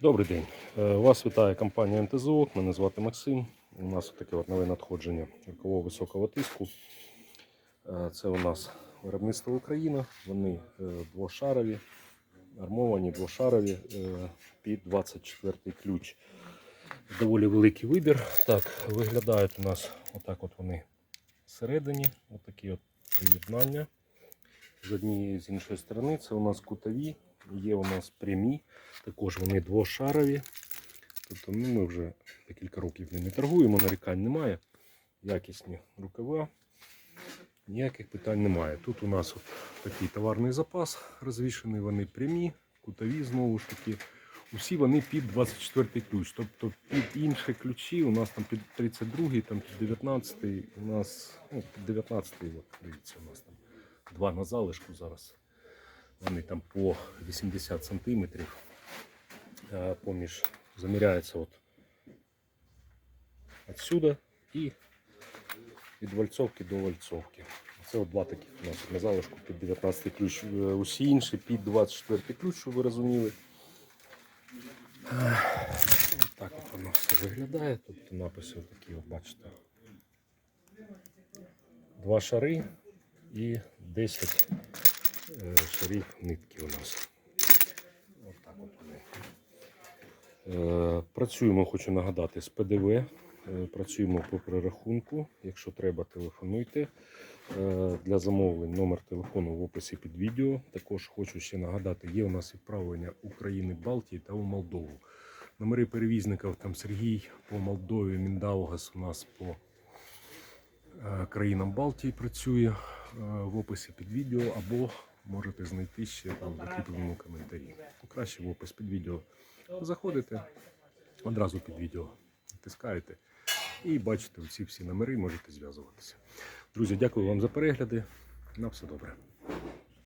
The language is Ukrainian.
Добрий день. Е, Вас вітає компанія МТЗО. Мене звати Максим. У нас таке от нове надходження рукавого високого тиску. Е, Це у нас виробництво Україна. Вони е, двошарові, армовані, двошарові під 24 ключ. Доволі великий вибір. Так, виглядають у нас отак от вони всередині. Отакі от приєднання. З однієї з іншої сторони це у нас кутові, є у нас прямі, також вони двошарові. Тобто ну, ми вже декілька років ними торгуємо, нарікань немає. Якісні рукава, ніяких питань немає. Тут у нас такий товарний запас розвішений, вони прямі, кутові знову ж таки. Усі вони під 24 ключ. Тобто під інші ключі у нас там під 32, там під 19, у нас ну, під 19, от, дивіться, у нас там два на залишку зараз. Вони там по 80 сантиметрів. Е, Поміж заміряється от отсюда і від вальцовки до вальцовки. Це от два таких у нас на залишку під 19 ключ. Е, Усі інші під 24 ключ, щоб ви розуміли. Е, Ось так от воно все виглядає. Тобто написи такі, от бачите. Два шари і 10 е, шарів нитки у нас. От так от вони. Е, Працюємо, хочу нагадати, з ПДВ. Е, Працюємо по перерахунку. Якщо треба, телефонуйте. Е, Для замовлень номер телефону в описі під відео. Також хочу ще нагадати, є у нас відправлення України Балтії та у Молдову. Номери перевізників там Сергій по Молдові, Міндаугас у нас по е, країнам Балтії працює е, в описі під відео, або можете знайти ще там в закріпленому коментарі. Ну, Краще в опис під відео заходите, одразу під відео натискаєте і бачите ці всі номери, можете зв'язуватися. Друзі, дякую вам за перегляди. На все добре.